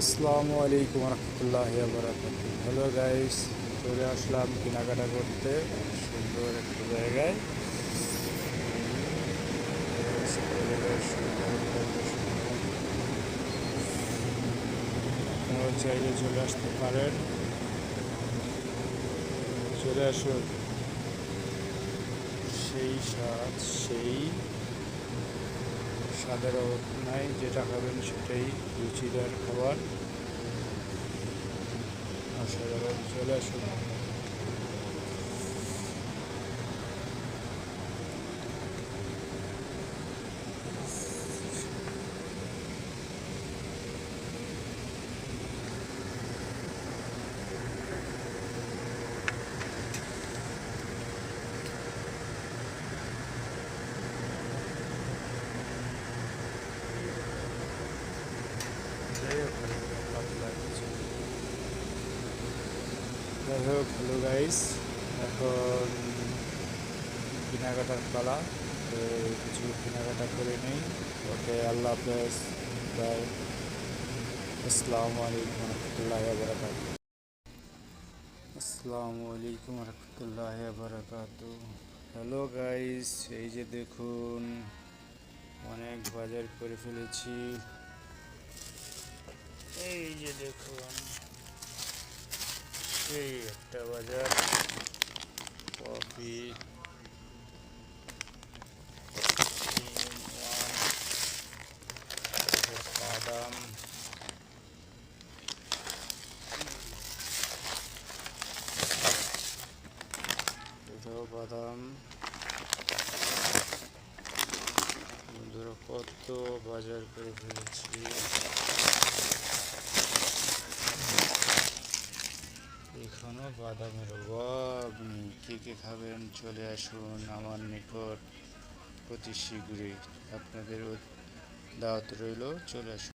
আসসালামু আলাইকুম রহমতুল্লাহ বরাকাত hello guys চলে আসলাম কেনাকাটা করতে। সুন্দর একটা জায়গায়। চাইলে চলে আসতে পারেন। চলে আসুন। সেই স্বাদ, সেই স্বাদের অভাব নাই, যেটা খাবেন সেটাই রুচিদার খাবার অসাধারণ চলে আসুন যাই হোক হ্যালো গাইস এখন কেনাকাটার পালা। তো কিছু কেনাকাটা করে নেই। ওকে, আল্লাহ হাফেজ। বাই। আসসালামু আলাইকুম রহমতুল্লাহ বারাকাত আসসালামু আলাইকুম রহমতুল্লাহ বারাকাত হ্যালো গাইস এই যে দেখুন, অনেক বাজার করে ফেলেছি। এই যে দেখুন। এই একটা বাজার। কফি বাদাম বাদাম। বন্ধুরা কত বাজার করে ফেলেছি এখনও বাদামের অভাব নেই কে কে খাবেন চলে আসুন আমার নিকট প্রতি শীঘ্রই। আপনাদের দাওয়াত রইল, চলে আসুন।